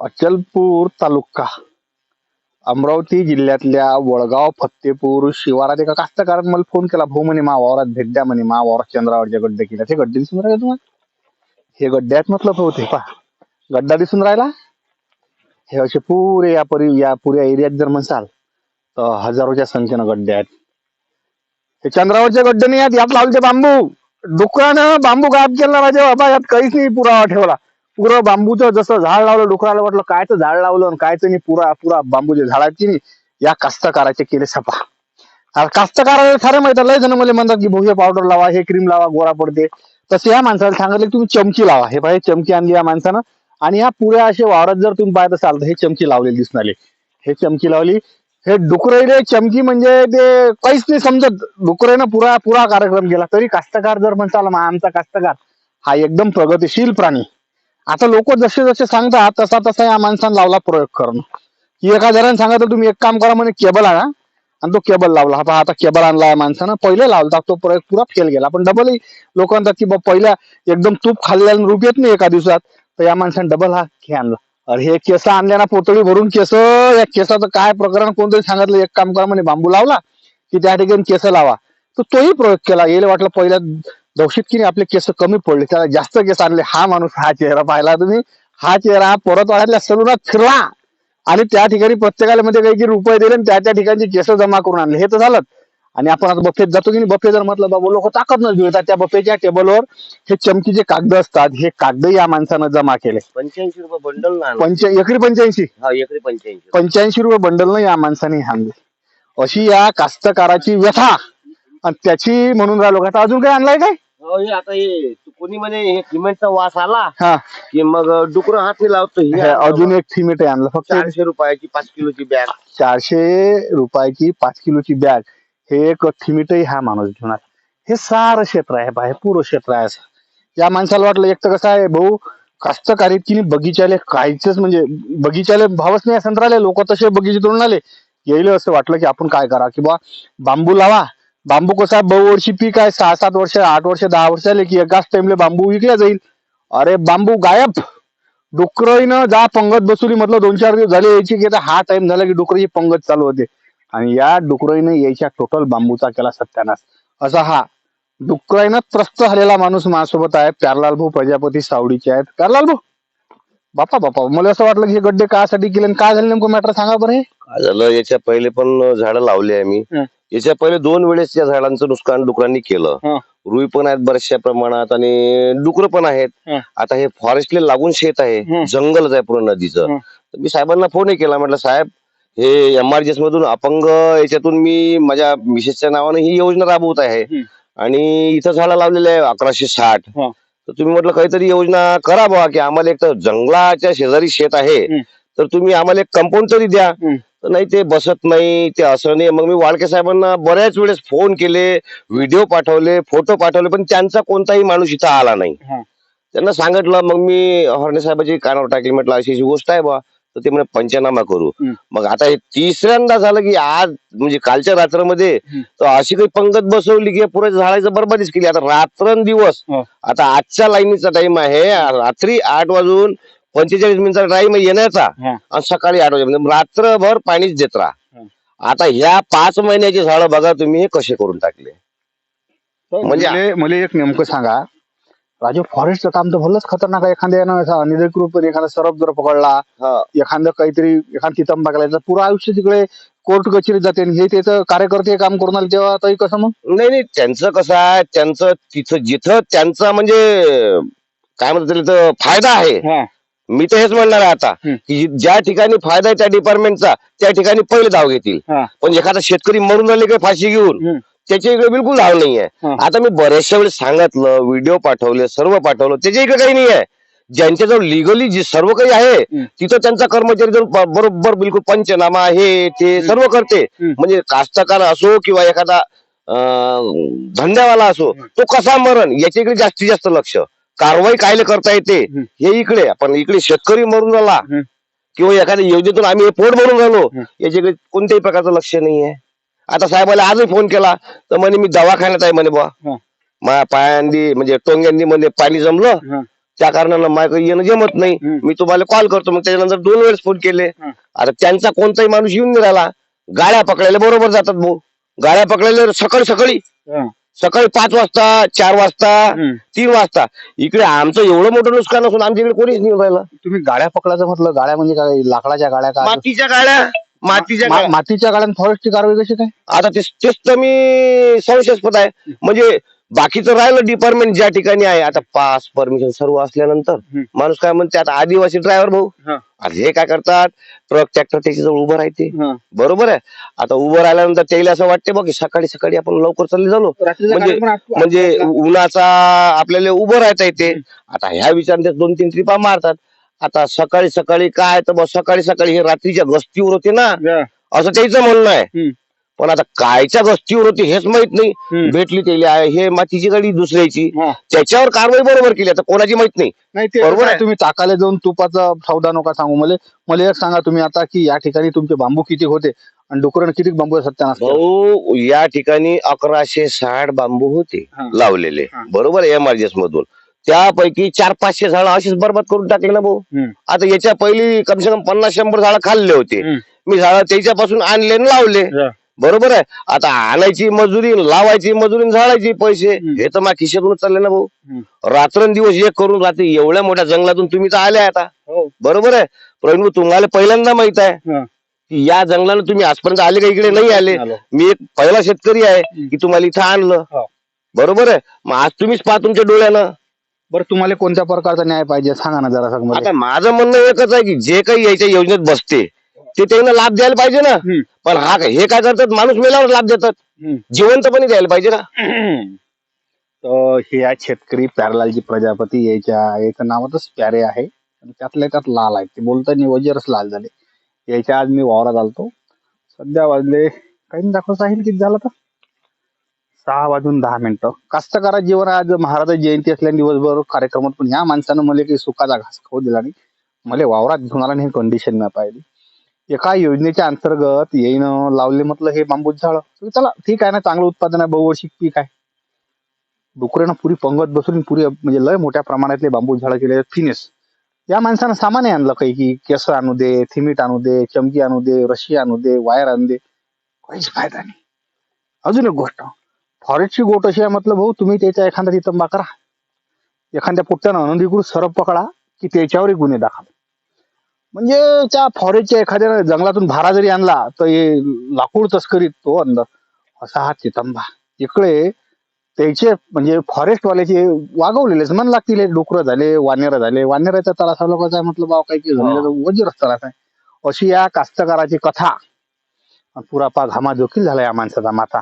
अचलपूर तालुका अमरावती जिल्ह्यातल्या वडगाव फत्तेपूर शिवारात एका कास्तकारानं मला फोन केला भाऊ म्हणे मावावरात भेट द्या म्हणे मा चंद्रावरच्या चंद्रावरचे गड्डे केला. ते गड्डे दिसून राहिले तुम्हाला? हे गड्डे आहेत म्हटलं भाऊ ते. पा गड्डा दिसून राहिला? हे असे पुरे या परी या पुऱ्या एरियात जर म्हणसाल तर हजारोच्या संख्येनं गड्डे आहेत. हे चंद्रावरचे गड्डे नाही आहेत यात लावले ते बांबू. डुकरानं बांबू गायब केला राजे बाबा यात काहीच नाही पुरावा ठेवला. पुरं बांबूचं जसं झाड लावलं डुकराला वाटलं कायचं झाड लावलं आणि कायचं नाही पुरा पुरा बांबूच्या झाडाची नाही या कास्तकाराचे केले सपा आता कास्तकाराला खरं माहीत लय जण मला म्हणतात की भोगे पावडर लावा हे क्रीम लावा गोरा पडते. तसे या माणसाला सांगितलं की तुम्ही चमकी लावा. हे पाहिजे चमकी आणली या माणसानं. आणि या पुऱ्या असे वावरात जर तुम्ही पाहत असाल तर हे चमकी लावलेली दिसणार हे चमकी लावली. हे डुकरईले चमकी म्हणजे ते काहीच नाही समजत. डुकरेनं पुरा पुरा कार्यक्रम केला. तरी कास्तकार जर म्हणताल आमचा कास्तकार हा एकदम प्रगतिशील प्राणी. आता लोक जसे जसे सांगतात तसा तसा या माणसानं लावला प्रयोग करणं. की एका जणांनी सांगितलं तुम्ही एक काम करा म्हणे केबल आणा. आणि तो केबल लावला. हा आता केबल आणला या माणसानं. पहिले लावला तो प्रयोग पुरा फेल गेला. पण डबल लोक म्हणतात की बा पहिल्या एकदम तूप खाल्ल्यानं रूप येत नाही एका दिवसात. तर या माणसानं डबल हा हे आणला. अरे हे केस आणल्या ना पोतळी भरून केस या केसाचं काय प्रकरण कोणतरी सांगितलं एक काम करा म्हणे बांबू लावला की त्या ठिकाणी केस लावा. तर तोही प्रयोग केला. येईल वाटलं पहिल्या नाही आपले केस कमी पडले. त्याला जास्त केस आणले. हा माणूस हा चेहरा पाहिला तुम्ही. हा चेहरा परत वाड्यातल्या सलुनात फिरला. आणि त्या ठिकाणी प्रत्येकाला मध्ये काही की रुपये दिले आणि त्या त्या ठिकाणची केस जमा करून आणले. हे तर झालं आणि आपण आता बफेत जातो की बफे जर म्हटलं बाबा लोक ताकद न घेतात त्या बफेच्या टेबलवर हे चमकीचे कागद असतात हे कागद या माणसानं जमा केले. पंच्याऐंशी रुपये बंडल ना पंच एकरी पंच्याऐंशी? एकरी पंच्याऐंशी. पंच्याऐंशी रुपये बंडल या माणसाने आणले अशी या कास्तकाराची व्यथा आणि त्याची म्हणून राहिलो का? आता अजून काय आणलाय काय? हे आता हे कोणी म्हणे हे सिमेंटचा वास आला हा. की मग डुकर हात नाही लावतो. हे हे अजून एक थिमिट आहे आणलं. फक्त चारशे रुपयाची पाच किलोची बॅग चारशे रुपयाची पाच किलोची बॅग हे एक थिमिटही हा माणूस आला. हे सारं क्षेत्र आहे बा हे पुरं क्षेत्र आहे असं. या माणसाला वाटलं एक तर कसं आहे भाऊ कास्तकारीत की नाही बगीच्याले काहीच म्हणजे बगीच्याले भावच नाही संत्राले लोक तसे बगीचे आले. येईल असं वाटलं की आपण काय करा की बा बांबू लावा. बांबू कसा बहुवर्षी पीक आहे सहा सात वर्ष आठ वर्ष दहा वर्ष आले की एकाच टाइमले बांबू विकला जाईल. अरे बांबू गायब. डुकरईनं जा पंगत बसवली म्हटलं दोन चार दिवस झाले यायची की हा टाइम झाला की डुकराची पंगत चालू होते. आणि या डुकराईने यायच्या टोटल बांबूचा केला सत्यानाश. असा हा डुकराईनं त्रस्त झालेला माणूस माझ्यासोबत आहे. प्यारलाल भाऊ प्रजापती सावडीचे आहेत. प्यारलाल भाऊ बापा बापा मला असं वाटलं की हे गड्डे कासाठी केले आणि काय झालं नेमकं मॅटर सांगा बरं हे. काय झालं याच्या पहिले पण झाडं लावली आहे मी. हं. याच्या पहिले दोन वेळेस या झाडांचं नुकसान डुकरांनी केलं. रुई पण आहेत बऱ्याचशा प्रमाणात आणि डुकर पण आहेत. आता हे फॉरेस्टला लागून शेत आहे. जंगलच आहे पूर्ण नदीचं. तर मी साहेबांना फोनही केला म्हटलं साहेब हे एमआरजीएस मधून अपंग याच्यातून मी माझ्या मिसेसच्या नावाने ही योजना राबवत आहे. आणि इथं झाडं लावलेले आहे अकराशे साठ. तर तुम्ही म्हटलं काहीतरी योजना करा बुवा की आम्हाला एक तर जंगलाच्या शेजारी शेत आहे. तर तुम्ही आम्हाला एक कंपाऊंड तरी द्या नाही ते बसत नाही ते असं नाही मग मी वाळके साहेबांना बऱ्याच वेळेस फोन केले व्हिडिओ पाठवले फोटो पाठवले पण त्यांचा कोणताही माणूस इथं आला नाही. त्यांना सांगितलं मग मी हरणे साहेबाची कानावर टाकली म्हटलं अशी अशी गोष्ट आहे बा तर ते म्हणे पंचनामा करू. मग आता हे तिसऱ्यांदा झालं की आज म्हणजे कालच्या रात्रामध्ये. तर अशी काही पंगत बसवली की पुढे झाडाचं बरबादीच केली आता रात्रंदिवस हं. आता आजच्या लाईनीचा टाइम आहे रात्री आठ वाजून पंचेचाळीस मिनिटाचा टाइम येण्याचा. आणि सकाळी आठ वाजेपर्यंत रात्रभर पाणीच देत राहा. आता ह्या पाच महिन्याची झाडं बघा तुम्ही कसे करून टाकले. म्हणजे- म्हणजे मला एक नेमकं सांगा. राजू फॉरेस्टचं काम तर भलंच खतरनाक आहे. एखाद्यानं निरकृप एखादा सरप जर पकडला. एखादं काहीतरी एखाद तिथं तर पुरं आयुष्य तिकडे कोर्ट कचेरीत जाते. हे त्याचं कार्यकर्ते काम करून आले तेव्हा तरी कसं मग? नाही नाही त्यांचं कसं आहे त्यांचं तिथं जिथं त्यांचा म्हणजे काय म्हणतात फायदा आहे. मी तर हेच म्हणणार आहे आता. की ज्या ठिकाणी फायदा आहे त्या डिपार्टमेंटचा त्या ठिकाणी पहिले धाव घेतील हा. पण एखादा शेतकरी मरून राहिले काही फाशी घेऊन. त्याच्या इकडे बिलकुल धाव नाहीये हं. आता मी बऱ्याचशा वेळेस सांगितलं व्हिडिओ पाठवले सर्व पाठवलं त्याच्या इकडे काही नाही आहे ज्यांच्याजवळ लिगली जे सर्व काही आहे. तिथं त्यांचा कर्मचारी जाऊन प- बरोबर बिलकुल पंचनामा हे ते सर्व करते. म्हणजे कास्तकार असो किंवा एखादा अं, धंद्यावाला असो तो कसा मरण याच्याकडे जास्तीत जास्त लक्ष कारवाई कायले करता येते हं. इकडे पण इकडे शेतकरी मरून हं. किंवा एखाद्या योजनेतून आम्ही हे पोट भरून हं. याच्याकडे कोणत्याही प्रकारचं लक्ष नाहीये आता साहेबाला आजही फोन केला तर म्हणे मी दवाखान्यात आहे म्हणे बुवा. माझ्या पायांदी म्हणजे टोंग्यांदी मध्ये पाणी जमलं त्या कारणानं माझं येणं जमत नाही. मी तुम्हाला कॉल करतो मग त्याच्यानंतर दोन वेळेस फोन केले. आता त्यांचा कोणताही माणूस येऊन राहिला गाड्या पकडायला बरोबर जातात भाऊ गाड्या पकडायला सकाळी सकाळी. सकाळी पाच वाजता चार वाजता. तीन वाजता. इकडे आमचं एवढं मोठं नुकसान असून आमच्या इकडे कोणीच नाही राहिलं. तुम्ही गाड्या पकडायचं म्हटलं गाड्या म्हणजे काय लाकडाच्या गाड्या का? मातीच्या गाड्या मातीच्या मा- गाड्या. मातीच्या गाड्या फॉरेस्टची कारवाई कशी काय? आता तेच तेच तर मी संशयास्पद आहे. म्हणजे बाकीचं राहिलं डिपार्टमेंट ज्या ठिकाणी आहे. आता पास परमिशन सर्व असल्यानंतर. माणूस काय म्हणते आता आदिवासी ड्रायव्हर भाऊ. हं. आता हे काय करतात? ट्रक ट्रॅक्टर त्याच्याजवळ उभं राहते. बरोबर आहे. आता उभं राहिल्यानंतर त्याला असं वाटते बघ सकाळी सकाळी आपण लवकर चालले झालो रात्रीच्या म्हणजे- म्हणजे उन्हाचा आपल्याला उभं राहता येते. आता ह्या विचाराने दोन तीन ट्रिपा मारतात. आता सकाळी सकाळी काय? तर सकाळी सकाळी हे रात्रीच्या गस्तीवर होते ना. असं त्याचं म्हणणं आहे. पण आता कायच्या गस्तीवर होती हेच माहीत नाही. भेटली त्याला आहे हे मातीची गाडी दुसऱ्याची. त्याच्यावर कारवाई बरोबर केली आता कोणाची माहीत नाही नाही ते बरोबर आहे. तुम्ही टाकायला जाऊन तुपाचा सौदा नका सांगू मला मला एक सांगा तुम्ही आता की या ठिकाणी तुमचे बांबू किती होते आणि डुकरण किती बांबू सत्यानाश? भाऊ या ठिकाणी अकराशे साठ बांबू होते हा. लावलेले हा. बरोबर एमआरजेस मधून त्यापैकी चार पाचशे झाड अशीच बरबाद करून टाकले ना भाऊ. आता याच्या पहिली कमसे कम पन्नास शंभर झाडं खाल्ले होते. मी झाडं त्याच्यापासून आणले आणि लावले. बरोबर आहे आता आणायची मजुरी लावायची मजुरी झाडायची पैसे. हे तर माझ्या खिशातूनच चालले ना भाऊ. रात्रंदिवस एक करून रात्री एवढ्या मोठ्या जंगलातून तुम्ही तर आले आता हो. बरोबर आहे प्रवीण भाऊ, तुम्हाला पहिल्यांदा माहीत आहे. की या जंगलानं तुम्ही आजपर्यंत आले का इकडे नाही आले. मी एक पहिला शेतकरी आहे. की तुम्हाला इथं आणलं हो. बरोबर आहे मग आज तुम्हीच पहा तुमच्या डोळ्यानं बरं तुम्हाला कोणत्या प्रकारचा न्याय पाहिजे सांगा ना जरा सांग माझं म्हणणं एकच आहे की जे काही याच्या योजनेत बसते ते त्यांना लाभ द्यायला पाहिजे ना. पण हा काय- हे काय करतात? माणूस मेल्यावर लाभ देतात. जिवंतपणे द्यायला पाहिजे ना. हे आहे शेतकरी प्यारलालजी प्रजापती याच्या याचं नावातच प्यारे आहे. आणि त्यातल्या त्यात लाल आहे ते बोलताना वजरच लाल झाले. याच्या आज मी वावरात आलतो. सध्या वाजले काही दाखव साहिल किती झालं तर? सहा वाजून दहा मिनिटं. कास्तकारा जीवन आज. महाराज जयंती असल्या दिवसभर कार्यक्रमात पण ह्या माणसानं मला काही सुकाचा घास खाऊ दिला नाही. मला वावरात घेऊन आला आणि हे कंडिशन मी पाहिली. एका योजनेच्या अंतर्गत येईन लावले म्हटलं हे बांबूच झाड. चला ठीक आहे ना चांगलं उत्पादन आहे बहुवर्षिक पीक आहे. डुकऱ्यानं पुरी पंगत बसून पुरी म्हणजे लय मोठ्या प्रमाणातले बांबू झाडं केले फिनिश या माणसानं सामान आणलं काही की केस आणू दे थिमीट आणू दे चमकी आणू दे रशी आणू दे वायर आणू दे. काहीच फायदा नाही. अजून एक गोष्ट फॉरेस्टची गोट अशी आहे म्हटलं भाऊ तुम्ही त्याच्या एखादा तिथंबा करा. एखाद्या पुट्ट्यानं अनधिकृत सरप पकडा की त्याच्यावरही गुन्हे दाखल म्हणजे त्या फॉरेस्टच्या एखाद्या जंगलातून भारा जरी आणला तर हे लाकूड तस्करीत तो अंदर असा हा चितंबा. इकडे त्याचे म्हणजे फॉरेस्ट वाल्याचे वागवलेलेच मन लागतील हे डुकरं झाले वानेर झाले. वानेराचा त्रास हा लोकांचा आहे म्हटलं बाबा काही काही जमिनीचा वजीरच त्रास आहे. अशी या कास्तकाराची कथा. आणि पुरा पा घामा जोखील झाला या माणसाचा माथा.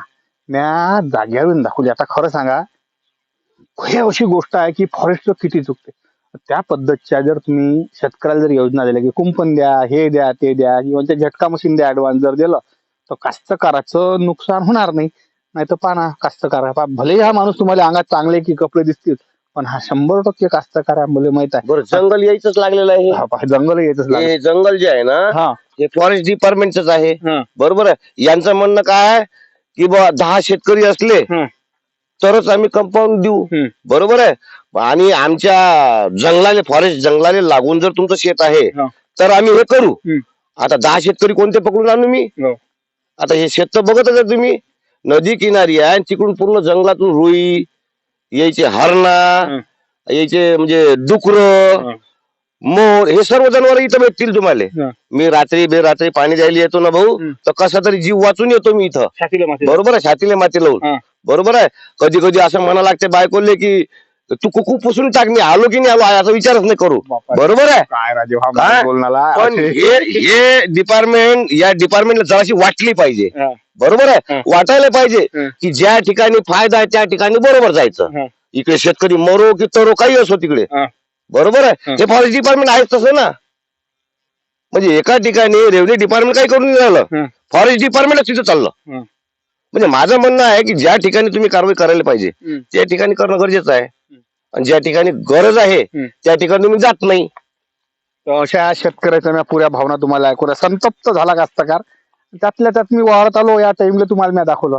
म्या जाग्यावरून दाखवली. आता खरं सांगा हे अशी गोष्ट आहे की फॉरेस्ट किती चुकते. त्या पद्धतच्या जर तुम्ही शेतकऱ्याला जर योजना दिल्या की कुंपण द्या हे द्या ते द्या किंवा त्या झटका मशीन द्या ऍडव्हान्स जर दिलं तर कास्तकाराचं नुकसान होणार नाही. नाही तर पाना कास्तकार भले हा माणूस तुम्हाला अंगात चांगले की कपडे दिसतील पण हा शंभर टक्के कास्तकार मला माहीत आहे. बरं जंगल यायचंच लागलेलं आहे. हा पहा, जंगल येतच लागलं. हे जंगल जे आहे ना हा. हे फॉरेस्ट डिपार्टमेंटच आहे. हा. बरोबर आहे? यांचं म्हणणं काय आहे? की बा दहा शेतकरी असले हं. तरच आम्ही कंपाऊंड देऊ. बरोबर आहे आणि आमच्या जंगलाले फॉरेस्ट जंगलाले लागून जर तुमचं शेत आहे. तर आम्ही हे करू. आता दहा शेतकरी कोणते पकडून आणू मी हो. आता हे शेत तर बघतच आहे तुम्ही नदी किनारी आहे आणि तिकडून पूर्ण जंगलातून रुई यायचे हरणा. यायचे म्हणजे डुकर. मोर हे सर्व जनावर इथं भेटतील तुम्हाला. मी रात्री बेरात्री पाणी द्यायला येतो ना भाऊ. तर कसा तरी जीव वाचून येतो मी इथं. बरोबर आहे छातीला माती लावून. बरोबर आहे कधी कधी असं म्हणा लागते बायकोले की तू कुकू पुसून टाक मी आलो की नाही आलो याचा विचारच नाही करू. बरोबर आहे काय राजीव हा काय? बोलणारा पण हे हे डिपार्टमेंट या डिपार्टमेंटला जराशी वाटली पाहिजे हा. बरोबर आहे हं. वाटायला पाहिजे हं. की ज्या ठिकाणी फायदा आहे त्या ठिकाणी बरोबर जायचं. इकडे शेतकरी मरो की तरो काही असो तिकडे हं. बरोबर आहे हं. हे फॉरेस्ट डिपार्टमेंट आहेच तसं ना म्हणजे एका ठिकाणी रेव्हन्यू डिपार्टमेंट काही करून नाही राहिलं हं. फॉरेस्ट डिपार्टमेंट तिथं चाललं. म्हणजे माझं म्हणणं आहे की ज्या ठिकाणी तुम्ही कारवाई करायला पाहिजे. त्या ठिकाणी करणं गरजेचं आहे. आणि ज्या ठिकाणी गरज आहे. त्या ठिकाणी तुम्ही जात नाही. तर अशा शेतकऱ्याच्या मी पुऱ्या भावना तुम्हाला ऐकूया संतप्त झाला कास्तकार त्यातल्या त्यात मी वावरत आलो या टाइमला तुम्हाला मी दाखवलं.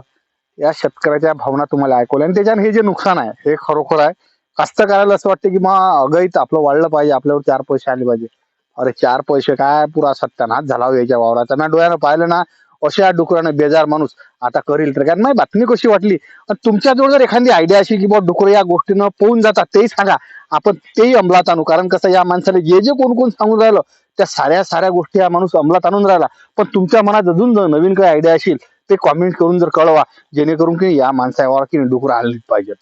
या शेतकऱ्याच्या भावना तुम्हाला ऐकवल्या. आणि त्याच्याने हे जे नुकसान आहे हे खरोखर आहे. कास्तकाराला असं वाटतं की मग अगैत आपलं वाढलं पाहिजे आपल्यावर चार पैसे आले पाहिजे. अरे चार पैसे काय पुरा सत्यानाश झाला हो याच्या वावराचा. ना डोळ्यानं पाहिलं ना अशा डुकरानं बेजार माणूस आता करील तर. काय नाही बातमी कशी वाटली? आणि तुमच्याजवळ जर एखादी आयडिया अशी की बुवा डुकर या गोष्टीनं पोहून जातात तेही सांगा. आपण तेही अंमलात आणू. कारण कसं या माणसाला जे जे कोण कोण सांगून राहिलं त्या साऱ्या साऱ्या गोष्टी हा माणूस अंमलात आणून राहिला. पण तुमच्या मनात अजून जर नवीन काही आयडिया असेल ते कॉमेंट करून जर कळवा. जेणेकरून की या माणसावर की डुकर आणलीच पाहिजेत.